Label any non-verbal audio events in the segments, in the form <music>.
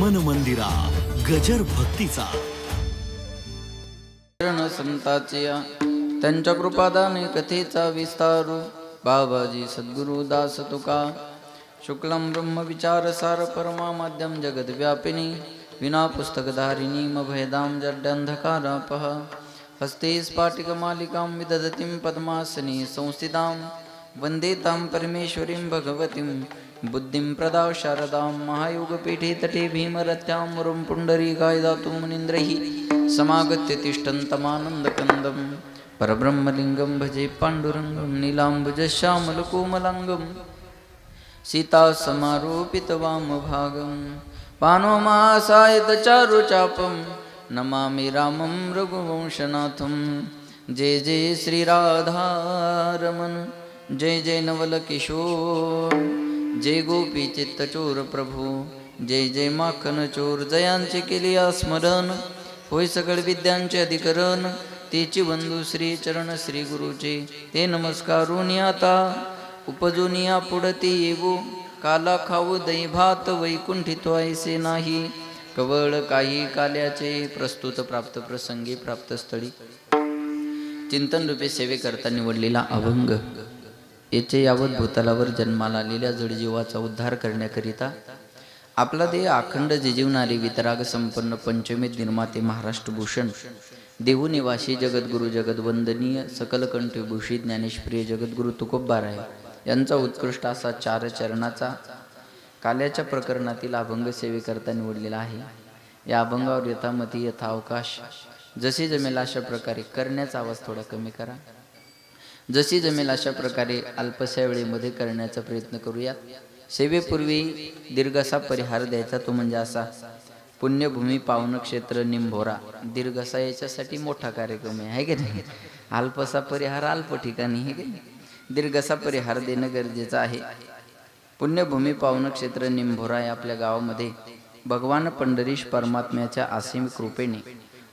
मन मंदिरा गजर भक्तीचा. शरण त्यांच्या कृपादाने कथेचा विस्तारू. बाबाजी सद्गुरु दास तुका. शुक्लम ब्रह्म विचार सार परमा माध्यम जगद व्यापिनी. विना पुस्तकधारिणी मभयदाम जड्डंधकारापह हस्ते स्फाटिकमालिकां विदधतीं पद्मासनी संस्थितां. वन्दे तां परमेश्वरीं भगवतीं. बुद्धिं प्रदाव शारदां महायोगपीठे तटे भीमरथ्यां मुरुं पुण्डरीकाय दातुं मुनीन्द्रैः समागत्य तिष्ठन्तमानन्दकन्दं परब्रह्मलिङ्गं भजे पाण्डुरङ्गं नीलाम्बुजश्यामलकोमलाङ्गं। सीतासमारोपितवामभागं पानोमासायतचारुचापं नमामि रामं रघुवंशनाथं। जय जय श्रीराधारमन् जय जय नवलकिशोर। जय गोपी चित्तचोर प्रभू जय जय माखन चोर जयांचे केले स्मरण होय सकळ विद्यांचे अधिकरण तेची बंधू श्री चरण श्री गुरुचे ते नमस्कारून आता उपजुनिया पुढती येवो काला खाऊ दै भात वैकुंठित ऐसे नाही कवळ काही काल्याचे प्रस्तुत प्राप्त प्रसंगी प्राप्त स्थळी. चिंतन रूपे सेवेकरता निवडलेला अभंग. येथे यावत भूतलावर जन्माला आलेल्या जडजीवाचा उद्धार करण्याकरिता आपला देह अखंड जिजीवणारे वितराग संपन्न पंचमी निर्माते महाराष्ट्र भूषण देहूनिवासी जगद्गुरु जगदवंदनीय सकलकंठ भूषित ज्ञानेश्वरी जगद्गुरु तुकोब्बार आहे. यांचा उत्कृष्ट असा चार चरणाचा काल्याच्या प्रकरणातील अभंग सेवेकरता निवडलेला आहे. या अभंगावर यथामती यथावकाश जसे जमेल अशा प्रकारे करण्याचा आवाज थोडा कमी करा. जशी जमेल अशा प्रकारे अल्पशा वेळेमध्ये करण्याचा प्रयत्न करूयात सेवेपूर्वी दीर्घसा परिहार द्यायचा तो म्हणजे असा पुण्यभूमी पावन क्षेत्र निंभोरा. दीर्घसा याच्यासाठी मोठा कार्यक्रम आहे है की नाही? अल्पसा परिहार अल्प ठिकाणी हे की नाही? परिहार देणं गरजेचं आहे. पुण्यभूमी पावन क्षेत्र निंभोरा या आपल्या गावामध्ये भगवान पंढरीश परमात्म्याच्या असीम कृपेने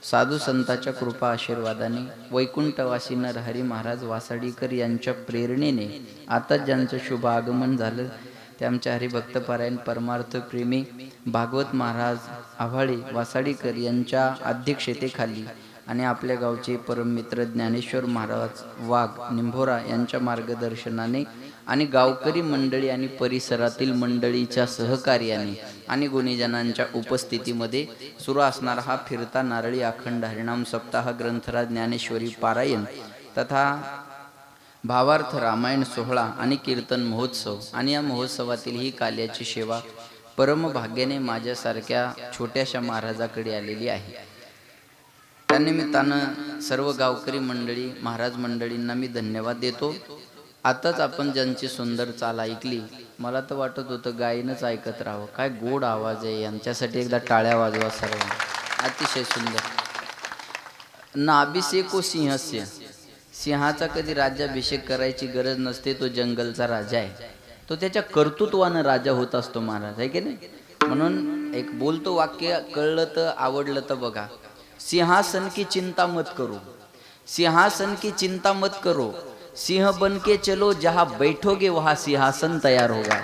साधू संताच्या कृपा आशीर्वादाने वैकुंठवासी नरहरी महाराज वासाडीकर यांच्या प्रेरणेने आता ज्यांचं शुभ आगमन झालं ते आमच्या हरिभक्तपरायण परमार्थ प्रेमी भागवत महाराज आव्हाळे वासाडीकर यांच्या अध्यक्षतेखाली आणि आपल्या गावचे परममित्र ज्ञानेश्वर महाराज वाघ निंभोरा यांच्या मार्गदर्शनाने आणि गावकरी मंडळी आणि परिसरातील मंडळीच्या सहकार्याने आणि गुणीजनांच्या उपस्थितीमध्ये सुरू असणारा हा फिरता नारळी अखंड हरिणाम सप्ताह ग्रंथराज ज्ञानेश्वरी पारायण तथा भावार्थ रामायण सोहळा आणि कीर्तन महोत्सव. आणि या महोत्सवातील ही काल्याची सेवा परमभाग्याने माझ्यासारख्या छोट्याशा महाराजाकडे आलेली आहे. त्यानिमित्तानं सर्व गावकरी मंडळी महाराज मंडळींना मी धन्यवाद देतो. आताच आपण ज्यांची सुंदर चाल ऐकली मला तर वाटत होतं गायनच ऐकत राहावं. काय गोड आवाज आहे यांच्यासाठी एकदा टाळ्या वाजवा सर्व. अतिशय सुंदर. नाभिषेको सिंहस्य सिंहाचा कधी राज्याभिषेक करायची गरज नसते तो जंगलचा राजा आहे. तो त्याच्या कर्तृत्वानं राजा होत असतो महाराज आहे की नाही? म्हणून एक बोलतो वाक्य कळलं तर आवडलं तर बघा. सिंहासन की चिंता मत करू. सिंहासन की चिंता मत करो. सिंह बन के चलो जहां बैठोगे वहां सिंहासन तैयार होगा।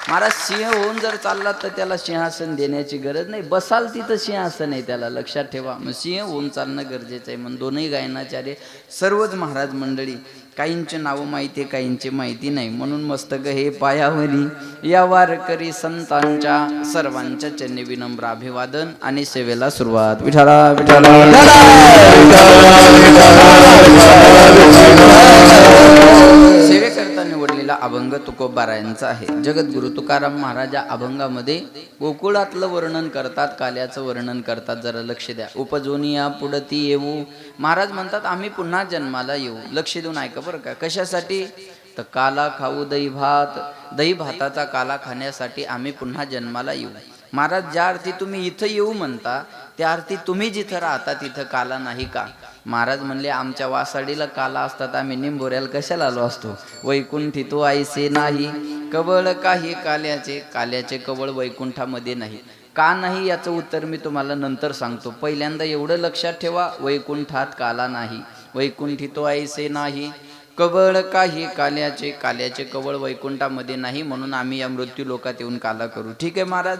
महाराज सिंह होऊन जर चालला तर त्याला सिंहासन देण्याची गरज नाही बसाल तिथं सिंहासन आहे त्याला लक्षात ठेवा मग सिंह होऊन चालणं गरजेचं आहे म्हणून दोनही गायनाचार्य सर्वच महाराज मंडळी काहींचे नावं माहिती आहे काहींची माहिती नाही म्हणून मस्तक हे पायावरी या वारकरी संतांच्या सर्वांच्या चरणी विनम्र अभिवादन आणि सेवेला सुरुवात विठाला विठाला सेवेकरता अभंग तुकोबारायांचा आहे. जगद्गुरु तुकाराम महाराज अभंगामध्ये गोकुळातलं वर्णन करतात काल्याचं वर्णन करतात. जरा लक्ष द्या. उपजोनिया पुढती येऊ. महाराज म्हणतात आम्ही पुन्हा जन्माला येऊ. लक्ष देऊन ऐका बरं का. कशासाठी? तर काला खाऊ दही भात. दही भाताचा काला खाण्यासाठी आम्ही पुन्हा जन्माला येऊ. महाराज ज्या अर्थी तुम्ही इथं येऊ म्हणता त्या अर्थी तुम्ही जिथं राहता तिथं काला नाही का? महाराज म्हणले आमच्या वासाडीला काला असतात आम्ही निंबोऱ्याला कशाला आलो असतो? वैकुंठी तो आईसे नाही कवळ काही काल्याचे काल्याचे कवळ वैकुंठामध्ये नाही. का नाही? याचं उत्तर मी तुम्हाला नंतर सांगतो. पहिल्यांदा एवढं लक्षात ठेवा वैकुंठात काला नाही वैकुंठी तो आईसे नाही कवळ काही काल्याचे काल्याचे कवळ वैकुंठामध्ये नाही म्हणून आम्ही या मृत्यू लोकात येऊन काला करू. ठीक आहे महाराज?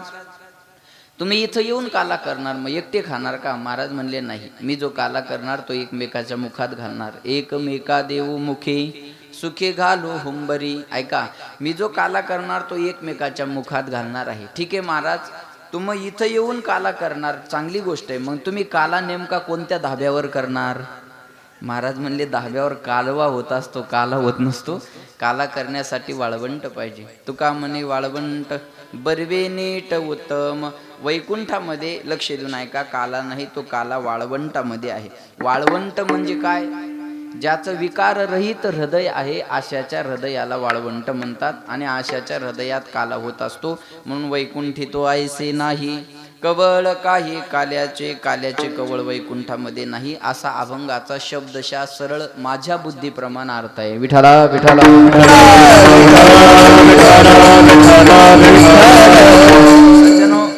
तुम्ही इथं येऊन काला करणार मग एकटे खाणार का? महाराज म्हणले नाही मी जो काला करणार तो एकमेकाच्या मुखात घालणार. एकमेका देऊ मुखी सुखे घालू हुंबरी. ऐका मी जो काला करणार तो एकमेकाच्या मुखात घालणार आहे. ठीक आहे महाराज. तुम्ही इथं येऊन काला करणार चांगली गोष्ट आहे. मग तुम्ही काला नेमका कोणत्या धाब्यावर करणार? महाराज म्हणले दहाव्यावर कालवा होत असतो काला होत नसतो. काला करण्यासाठी वाळवंट पाहिजे. तुका म्हणे वाळवंट बर्वे नीट उत्तम. वैकुंठामध्ये लक्ष देऊन ऐका काला नाही तो काला वाळवंटामध्ये आहे. वाळवंट म्हणजे काय? ज्याचं विकाररहित हृदय आहे आशाच्या हृदयाला वाळवंट म्हणतात आणि आशाच्या हृदयात काला होत असतो. म्हणून वैकुंठी तो ऐसे नाही. कवळ काही काल्याचे काल्याचे कवळ वैकुंठामध्ये नाही असा अभंगाचा शब्दशा सरळ माझ्या बुद्धीप्रमाणे अर्थ आहे. विठाला विठाला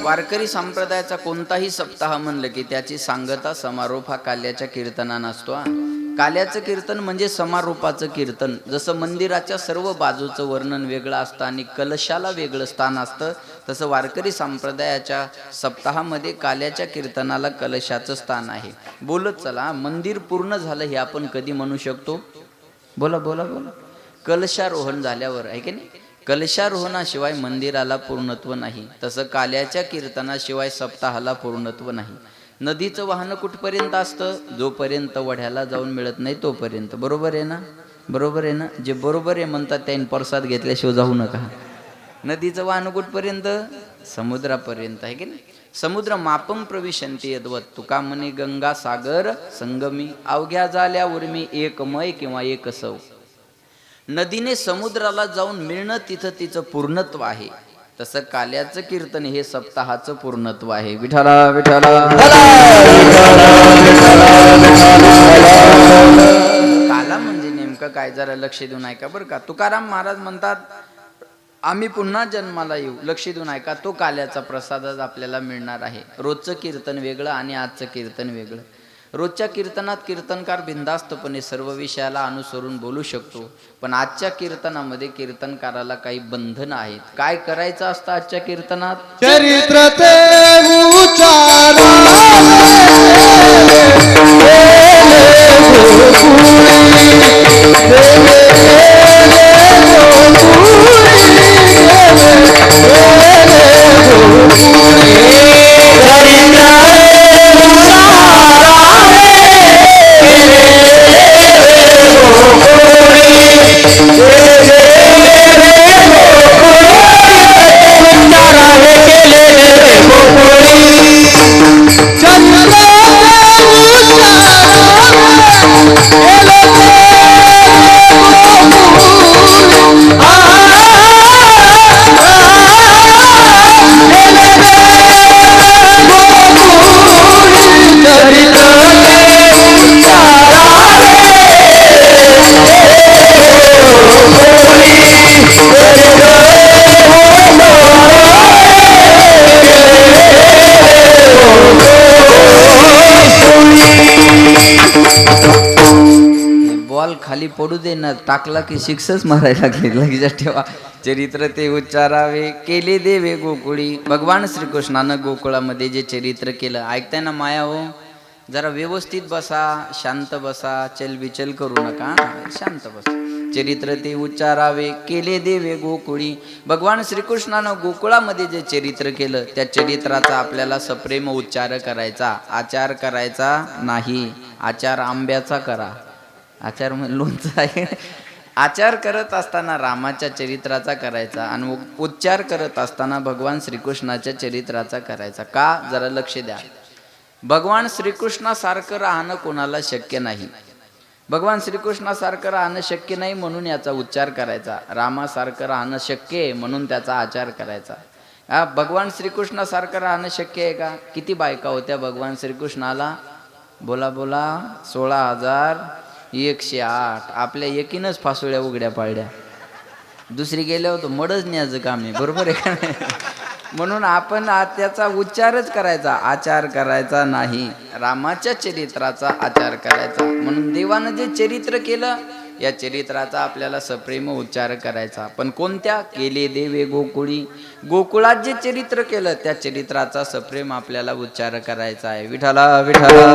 वारकरी संप्रदायाचा कोणताही सप्ताह म्हणलं की त्याची सांगता समारोप हा काल्याच्या कीर्तनान असतो काल्याचं कीर्तन म्हणजे समारोपाचं कीर्तन. जसं मंदिराच्या सर्व बाजूचं वर्णन वेगळं असतं आणि कलशाला वेगळं स्थान असतं तसं वारकरी संप्रदायाच्या सप्ताहामध्ये काल्याच्या कीर्तनाला कलशाचं स्थान आहे. बोलत चला मंदिर पूर्ण झालं हे आपण कधी म्हणू शकतो? बोला बोला बोला. कलशारोहण झाल्यावर आहे की नाही? कलशारोहणाशिवाय मंदिराला पूर्णत्व नाही. तसं काल्याच्या कीर्तनाशिवाय सप्ताहाला पूर्णत्व नाही. नदीचं वाहन कुठपर्यंत असतं? जोपर्यंत वढ्याला जाऊन मिळत नाही तोपर्यंत. बरोबर आहे ना? बरोबर आहे ना? जे बरोबर आहे म्हणतात त्यांनी प्रसाद घेतल्याशिवाय जाऊ नका. नदीचं वाहन कुठपर्यंत? समुद्रापर्यंत. आहे की नाही? समुद्र मापम प्रविशंती यदवत. तुका म्हणे गंगा सागर संगमी. अवघ्या झाल्या उर्मी एकमय किंवा एकसव नदीने समुद्राला जाऊन मिळणं तिथं तिचं पूर्णत्व आहे. तसं काल्याचं कीर्तन हे सप्ताहाचं पूर्णत्व आहे. विठाला विठाला काला म्हणजे नेमकं काय? जरा लक्ष देऊन ऐका बरं का. तुकाराम महाराज म्हणतात आम्ही पुन्हा जन्माला येऊ. लक्ष देऊन ऐका तो काल्याचा प्रसादच आपल्याला मिळणार आहे. रोजचं कीर्तन वेगळं आणि आजचं कीर्तन वेगळं. रोजच्या कीर्तनात कीर्तनकार बिंदास्तपणे सर्व विषयाला अनुसरून बोलू शकतो. पण आजच्या कीर्तनामध्ये कीर्तनकाराला काही बंधनं आहेत. काय करायचं असतं आजच्या कीर्तनात? चरित्र <laughs> खाली पडू दे ना. टाकला की शिक्षच मारायला लागले. लगेच ठेवा. चरित्र ते उच्चारावे. केले देवे गोकुळी. भगवान श्रीकृष्णानं गोकुळामध्ये जे चरित्र केलं. ऐकताय ना माया हो? जरा व्यवस्थित बसा. शांत बसा. चलबिचल करू नका. शांत बसा. चरित्र ते उच्चारावे. केले देवे गोकुळी. भगवान श्रीकृष्णानं गोकुळामध्ये जे चरित्र केलं त्या चरित्राचा आपल्याला सप्रेम उच्चार करायचा. आचार करायचा नाही. आचार आंब्याचा करा. आचार म्हणजे लोणचं आहे. आचार करत असताना रामाच्या चरित्राचा करायचा आणि उच्चार करत असताना भगवान श्रीकृष्णाच्या चरित्राचा करायचा. का? जरा लक्ष द्या. भगवान श्रीकृष्णासारखं राहणं कोणाला शक्य नाही. भगवान श्रीकृष्णासारखं राहणं शक्य नाही म्हणून याचा उच्चार करायचा. रामासारखं राहणं शक्य आहे म्हणून त्याचा आचार करायचा. हा भगवान श्रीकृष्णासारखं राहणं शक्य आहे का? किती बायका होत्या भगवान श्रीकृष्णाला? बोला बोला सोळा हजार एकशे आठ. आपल्या एकीनच फासोळ्या उघड्या पाळल्या दुसरी गेल्यावर होतो मडच न्यायचं काम आहे. बरोबर आहे का म्हणून आपण त्याचा उच्चारच करायचा. आचार करायचा नाही. रामाच्या चरित्राचा आचार करायचा. म्हणून देवानं जे चरित्र केलं या चरित्राचा आपल्याला सप्रेम उच्चार करायचा. पण कोणत्या? केले देवे गोकुळी. गोकुळात जे चरित्र केलं त्या चरित्राचा सप्रेम आपल्याला उच्चार करायचा आहे. विठाला विठाला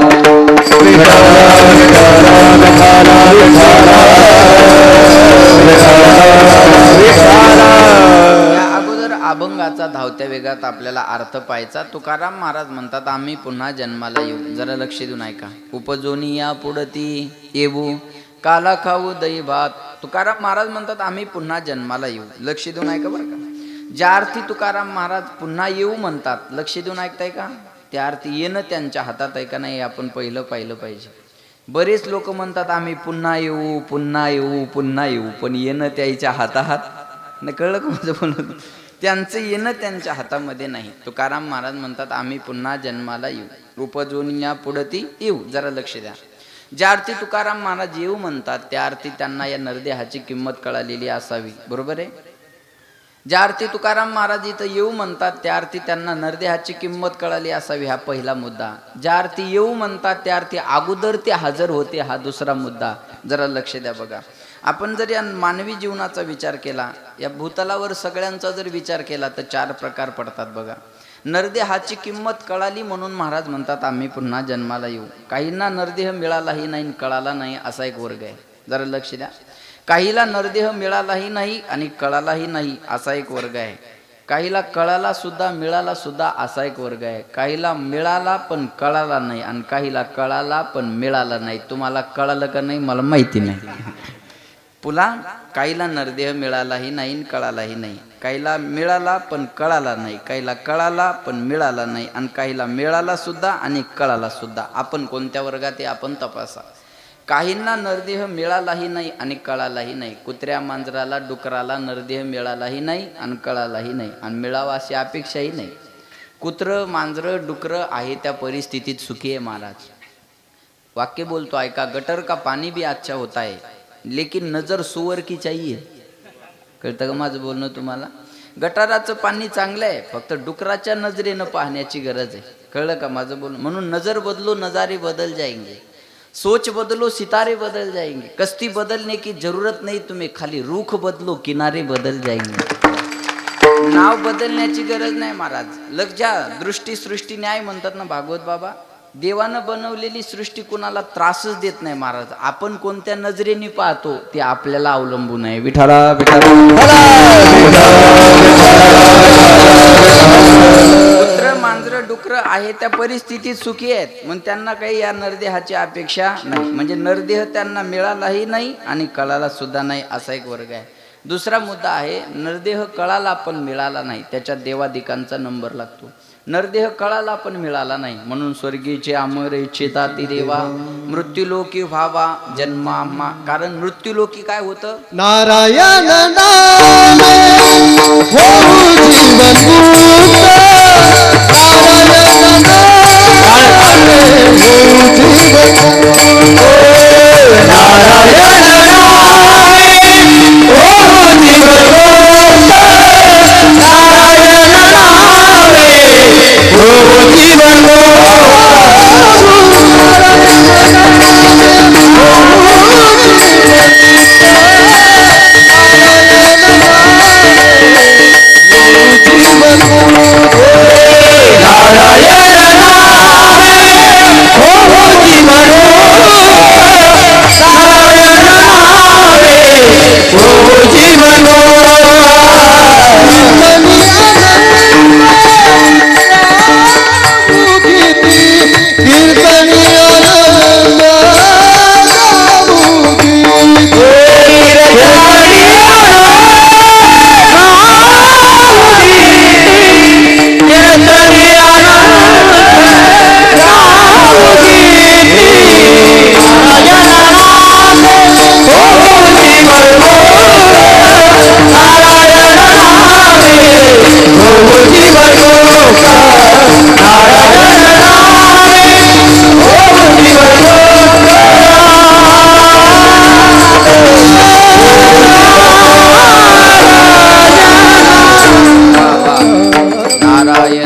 धावत्या आपल्याला अर्थ पाहायचा. तुकाराम महाराज म्हणतात आम्ही पुन्हा जन्माला येऊ. जरा लक्ष देऊन ऐका. उपजोनी या पुढती येऊ काला खाऊ दही भात. तुकाराम महाराज म्हणतात आम्ही पुन्हा जन्माला येऊ. लक्ष देऊन ऐका बरं का. ज्या अर्थी तुकाराम महाराज पुन्हा येऊ म्हणतात लक्ष देऊन ऐकताय का? त्या अर्थी येणं त्यांच्या हातात आहे का नाही आपण पहिलं पाहिलं पाहिजे. बरेच लोक म्हणतात आम्ही पुन्हा येऊ पुन्हा येऊ पुन्हा येऊ. पण येणं त्याच्या हाताहात. नाही कळलं का माझं बोलणं? त्यांचं येणं त्यांच्या हातामध्ये नाही. तुकाराम महाराज म्हणतात आम्ही पुन्हा जन्माला येऊ. उपजून या पुढती येऊ. जरा लक्ष द्या. ज्या अर्थी तुकाराम महाराज येऊ म्हणतात त्या अर्थी त्यांना या नरदेहाची किंमत कळालेली असावी. बरोबर आहे? ज्या अर्थी तुकाराम महाराज इथं येऊ म्हणतात त्या अर्थी त्यांना नरदेहाची किंमत कळाली असावी हा पहिला मुद्दा. ज्या अर्थी येऊ म्हणतात त्या अर्थी अगोदर ते हजर होते हा दुसरा मुद्दा. जरा लक्ष द्या बघा. आपण जर या मानवी जीवनाचा विचार केला या भूतलावर सगळ्यांचा जर विचार केला तर चार प्रकार पडतात बघा. नरदेहाची किंमत कळाली म्हणून महाराज म्हणतात आम्ही पुन्हा जन्माला येऊ. काहींना नरदेह मिळालाही नाही आणि कळाला नाही असा एक वर्ग आहे. जरा लक्ष द्या. काहीला नरदेह मिळालाही नाही आणि कळालाही नाही असा एक वर्ग आहे. काहीला कळाला सुद्धा मिळाला सुद्धा असा एक वर्ग आहे. काहीला मिळाला पण कळाला नाही आणि काहीला कळाला पण मिळाला नाही. तुम्हाला कळालं का नाही मला माहिती नाही. पुला काहीला नरदेह मिळालाही नाही आणि कळालाही नाही. काहीला मिळाला पण कळाला नाही. काहीला कळाला पण मिळाला नाही आणि काहीला मिळाला सुद्धा आणि कळाला सुद्धा. आपण कोणत्या वर्गात आहे आपण तपासा. काहींना नरदेह मिळालाही नाही आणि कळालाही नाही. कुत्र्या मांजराला डुकराला नरदेह मिळालाही नाही आणि कळालाही नाही आणि मिळावा अशी अपेक्षाही नाही. कुत्रं मांजरं डुकरं आहे त्या परिस्थितीत सुखी आहे महाराज. वाक्य बोलतो ऐका गटर का पाणी बी अच्छा होत आहे? लेकिन नजर सुवर की चाहिए। कळतं का माझं बोलणं तुम्हाला? गटाराचं पाणी चांगलं आहे फक्त डुकराच्या नजरेनं पाहण्याची गरज आहे. कळलं का माझं बोलणं? म्हणून नजर बदलो नजारे बदल जाएंगे सोच बदलो सितारे बदल जाएंगे कस्ती बदलने की जरूरत नाही तुम्ही खाली रुख बदलो किनारे बदल जाएंगे नाव बदलण्याची गरज नाही महाराज. लग्जा दृष्टी सृष्टी न्याय म्हणतात ना भागवत बाबा. देवानं बनवलेली सृष्टी कुणाला त्रासच देत नाही महाराज. आपण कोणत्या नजरेने पाहतो ते आपल्याला अवलंबून आहे. विठाला कुत्र मांजरं डुकरं आहे त्या परिस्थितीत सुखी आहेत. मग त्यांना काही या नरदेहाची अपेक्षा नाही. म्हणजे नरदेह त्यांना मिळालाही नाही आणि कळाला सुद्धा नाही असा एक वर्ग आहे. दुसरा मुद्दा आहे नरदेह कळाला पण मिळाला नाही. त्याच्यात देवादिकांचा नंबर लागतो. नरदेह कळाला पण मिळाला नाही. म्हणून स्वर्गीचे अमर इच्छिता ती देवा मृत्यूलोकी व्हावा जन्मा कारण मृत्यूलोकी काय होतं? नारायण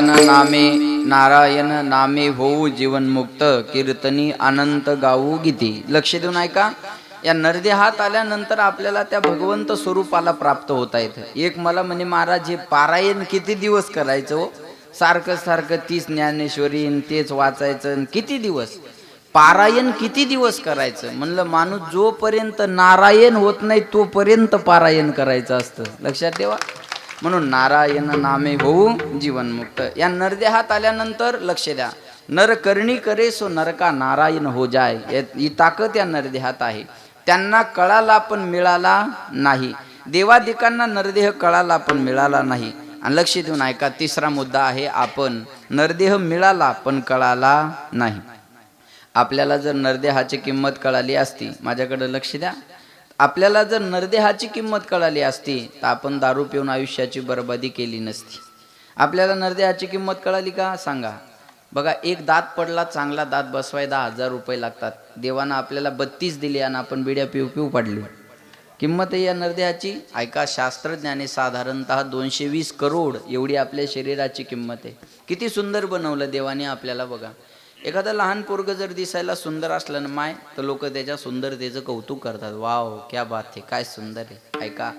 नारायण नामे नारायण नामे होऊ जीवनमुक्त कीर्तनी अनंत गाऊ गीती. लक्ष देऊन ऐका या नरदेहात आल्यानंतर आपल्याला त्या भगवंत स्वरूपाला प्राप्त होता येतं. एक मला म्हणे महाराज हे पारायण किती दिवस करायचं हो? सारखं सारखं तीच ज्ञानेश्वरी तेच वाचायचं किती दिवस? पारायण किती दिवस करायचं? म्हणलं माणूस जोपर्यंत नारायण होत नाही तोपर्यंत पारायण करायचं असतं. लक्षात ठेवा. म्हणून नारायण नामे होऊ जीवनमुक्त. या नरदेहात आल्यानंतर लक्ष द्या. नरकर्णी करे सो नरका नारायण हो जाय. या- ही ताकद या नरदेहात आहे. त्यांना कळाला पण मिळाला नाही. देवादिकांना नरदेह कळाला पण मिळाला नाही. आणि लक्ष देऊन ऐका तिसरा मुद्दा आहे आपण. नरदेह मिळाला पण कळाला नाही. आपल्याला जर नरदेहाची किंमत कळाली असती माझ्याकडे लक्ष द्या. आपल्याला जर नरदेहाची किंमत कळाली असती तर आपण दारू पिऊन आयुष्याची बरबादी केली नसती. आपल्याला नरदेहाची किंमत कळाली का? सांगा. बघा एक दात पडला चांगला दात बसवाय दहा हजार रुपये लागतात. देवानं आपल्याला बत्तीस दिली आणि आपण बिड्या पिऊ पिऊ पाडली. किंमत आहे या नरदेहाची? ऐका शास्त्रज्ञाने साधारणतः दोनशे वीस करोड एवढी आपल्या शरीराची किंमत आहे. किती सुंदर बनवलं देवाने आपल्याला बघा. एखादं लहान पोरग जर दिसायला सुंदर असलं ना माय तर लोक त्याच्या सुंदरतेचं कौतुक करतात. वाव क्या बात आहे काय सुंदर आहे ऐका.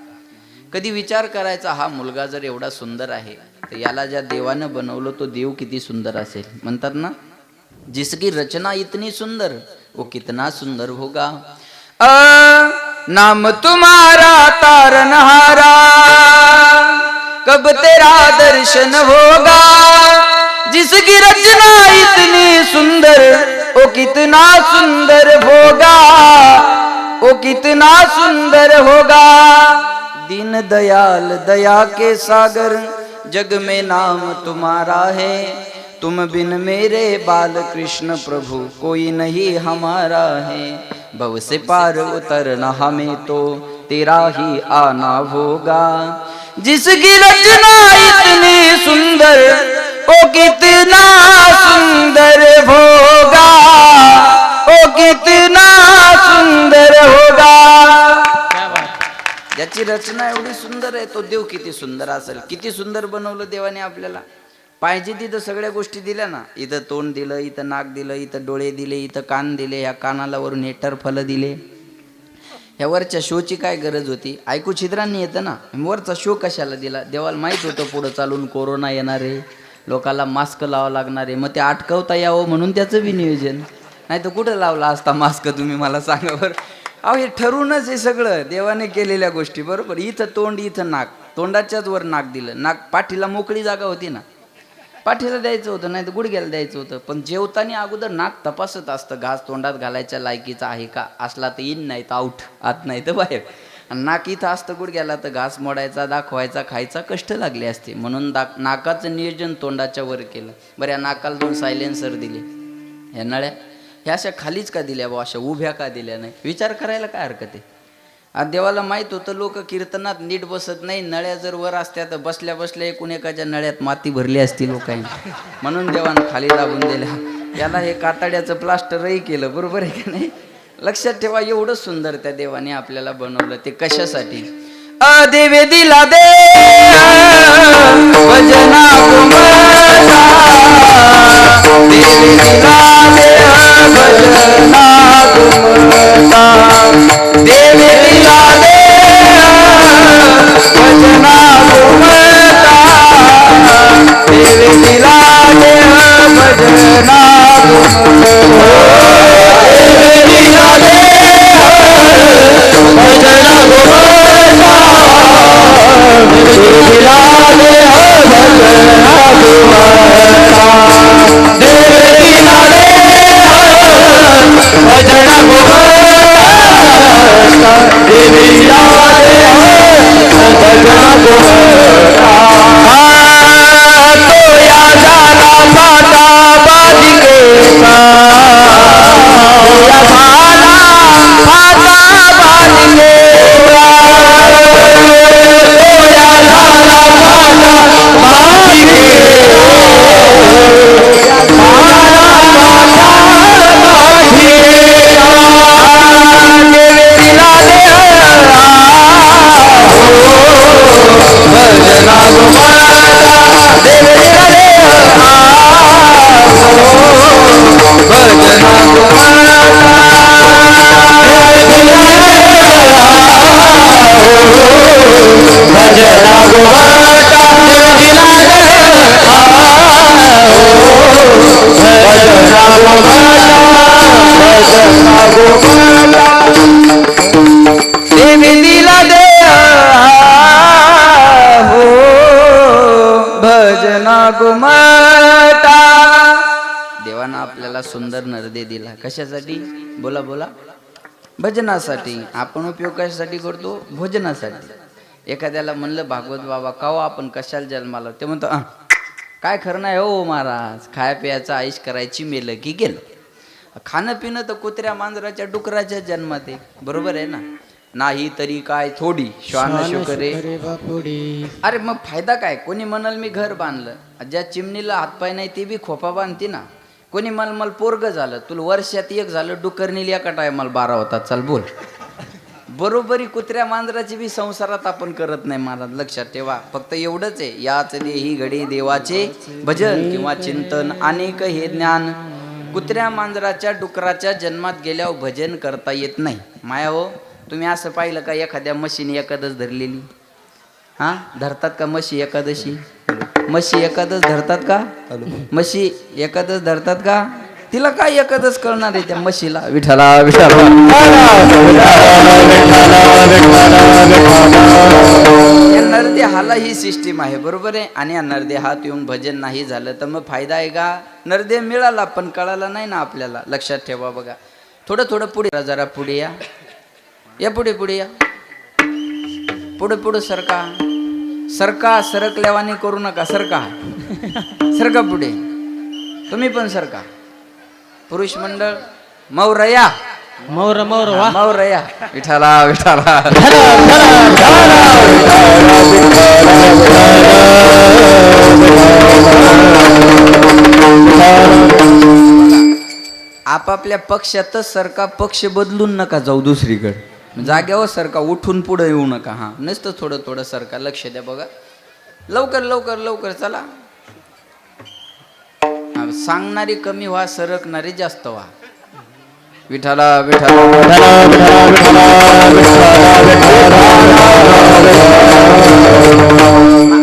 कधी विचार करायचा हा मुलगा जर एवढा सुंदर आहे तर याला ज्या देवानं बनवलं तो देव किती सुंदर असेल. म्हणतात ना? जिसकी रचना इतनी सुंदर वो कितना सुंदर होगा. अ, नाम तुम्हारा तारनहारा कब तेरा दर्शन होगा? जिसकी रचना इतनी सुंदर, ओ कितना सुंदर होगा, ओ कितना सुंदर होगा। दीन दयाल दया के सागर, जग में नाम तुम्हारा है। तुम बिन मेरे बाल कृष्ण प्रभु, कोई नहीं हमारा है। भव से पार उतरना हमें तो तेरा ही आना होगा। जिसकी रचना इतनी सुंदर ओ कितना सुंदर होगा ओ कितना सुंदर होगा। ज्याची रचना एवढी सुंदर आहे तो देव किती सुंदर असेल. किती सुंदर बनवलं देवाने आपल्याला. पाहिजे तिथं सगळ्या गोष्टी दिल्या ना. इथं तोंड दिलं इथं नाक दिलं इथं डोळे दिले इथं कान दिले ह्या कानाला वरून हेटर फलं दिले. ह्या वरच्या शोची काय गरज होती? ऐकू छिद्रांनी येतं ना. वरचा शो कशाला दिला? देवाला माहीत होतं पुढं चालून कोरोना येणार आहे. लोकाला मास्क लावावं लागणार आहे. मग ते अटकवता यावं म्हणून त्याचं बी नियोजन. नाही तर कुठं लावला असता मास्क तुम्ही मला सांगा बरं. अहो हे ठरूनच हे सगळं. देवाने केलेल्या गोष्टी बरोबर? इथं तोंड इथं नाक. तोंडाच्याच वर नाक दिलं. नाक पाठीला मोकळी जागा होती ना. पाठीला द्यायचं होतं नाही तर गुडघ्याला द्यायचं होतं. पण जेवताना अगोदर नाक तपासत असतं. घास तोंडात घालायच्या लायकीचा आहे का? असला तर इन नाही तर आऊट आत नाही तर बाहेर. नाक इथं असतं गुडघ्याला तर घास मोडायचा दाखवायचा खायचा कष्ट लागले असते. म्हणून दाक नाकाचं नियोजन तोंडाच्या वर केलं. बरं या नाकाला दोन सायलेन्सर दिले. ह्या नळ्या ह्या अशा खालीच का दिल्या बा अशा उभ्या का दिल्या नाही? विचार करायला काय हरकत आहे? आज देवाला माहीत होतं लोक कीर्तनात नीट बसत नाही. नळ्या जर वर असत्या तर बसल्या बसल्या एकूण एकाच्या नळ्यात माती भरली असती लोकांनी. म्हणून देवानं खाली दाबून दिल्या. याला हे कातड्याचं प्लास्टरही केलं. बरोबर आहे की नाही? लक्षात ठेवा एवढं सुंदर त्या देवाने आपल्याला बनवलं ते कशासाठी? अ देवे दिला दे भजना देवी दिला दे भजना न देवानं आपल्याला सुंदर नरदे दिला. कशासाठी? बोला बोला. भजनासाठी. आपण उपयोग कशासाठी करतो? भोजनासाठी. एखाद्याला म्हणलं भागवत बाबा काव आपण कशाला जन्माला? ते म्हणतो काय खरं नाही हो महाराज. खाया पियाचा आईश करायची मेलं की गेलं. खाणं पिणं तर कुत्र्या मांजराच्या डुकराच्या जन्मात आहे. बरोबर आहे ना? नाही तरी काय थोडी. श्वान शुकरे. अरे मग फायदा काय? कोणी म्हणाल मी घर बांधलं. ज्या चिमणीला हातपाय नाही ते बी खोपा बांधते ना. कोणी म्हणाल मला पोरग झालं तुला वर्षात एक झालं डुकरनील एका टायमाला बारा होता चल बोल. बरोबरी कुत्र्या मांजराची बी संसारात आपण करत नाही महाराज लक्षात ठेवा. फक्त एवढंच आहे. याच देही घडी देवाचे भजन किंवा चिंतन अनेक हे ज्ञान. कुत्र्या मांजराच्या डुकराच्या जन्मात गेल्यावर भजन करता येत नाही. माया हो तुम्ही असं पाहिलं का एखाद्या म्हशीने एखादच धरलेली? हा? धरतात का म्हशी एकादशी? म्हशी एकादश धरतात का? म्हशी एकादश धरतात का? तिला काय एकादश कळणार आहे त्या म्हशीला विठाला विठाला या नरदेहाला ही सिस्टीम आहे बरोबर आहे? आणि या नरदेहात येऊन भजन नाही झालं तर मग फायदा आहे का? नरदेह मिळाला पण कळाला नाही ना आपल्याला? लक्षात ठेवा बघा. थोडं थोडं पुढे जरा पुढे या. या पुढे पुढे या. पुढे पुढे सरका. सरका सरकल्यावानी करू नका सरका. सरका पुढे. तुम्ही पण सरका. पुरुष मंडळ मौरया. मौर मौर वा. मौरया. विठाला विठाला. आपापल्या पक्षातच सरका पक्ष बदलून नका जाऊ दुसरीकडे. जाग्यावर सरका उठून पुढे येऊ नका हा. नुसतं थोडं थोडं सरका लक्ष द्या बघा. लवकर लवकर लवकर चला. सांगणारी कमी व्हा सरकणारी जास्त व्हा. विठाला विठाला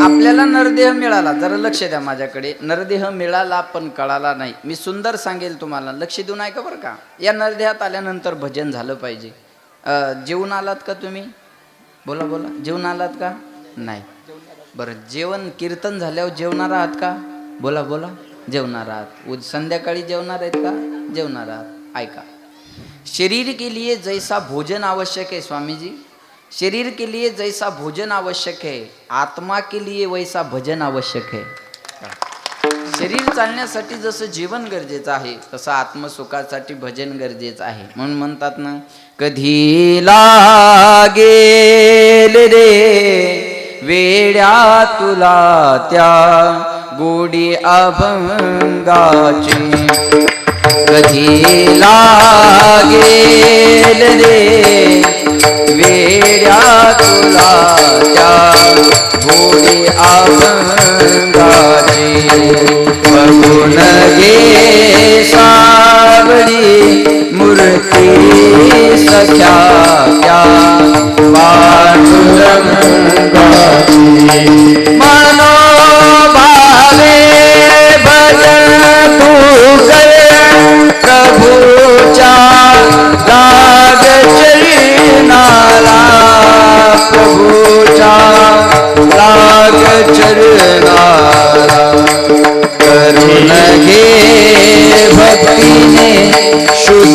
आपल्याला नरदेह मिळाला जरा लक्ष द्या माझ्याकडे. नरदेह मिळाला पण कळाला नाही. मी सुंदर सांगेल तुम्हाला. लक्ष देऊन ऐका बरं का? या नरदेहात आल्यानंतर भजन झालं पाहिजे. जेवून आलात का तुम्ही? बोला बोला. जेवून आलात का? नाही. बरं जेवण कीर्तन झाल्यावर जेवणार आहात का? बोला बोला. जेवणार आहात. उद संध्याकाळी जेवणार आहेत का? जेवणार आहात. ऐका. शरीर के लिए जैसा भोजन आवश्यक है स्वामीजी. शरीर के लिए जैसा भोजन आवश्यक है आत्मा के लिए वैसा भजन आवश्यक है. शरीर चालण्यासाठी जसं जीवन गरजेचं आहे तसं आत्मसुखासाठी भजन गरजेचं आहे. म्हणून म्हणतात ना कधी लागेल रे वेड्या तुला त्या गोडी अभंगाची? कधी लागेल रे वेड्या तुला त्या भोळे अभंगाची बघून घे सावळी मूर्ती सख्या त्या पांडुरंगाची. मनोभावे भजन तू कर प्रभूच्या चरणाला प्रभूच्या चरणारा चरणाला करुण घे भक्तीने शुद्ध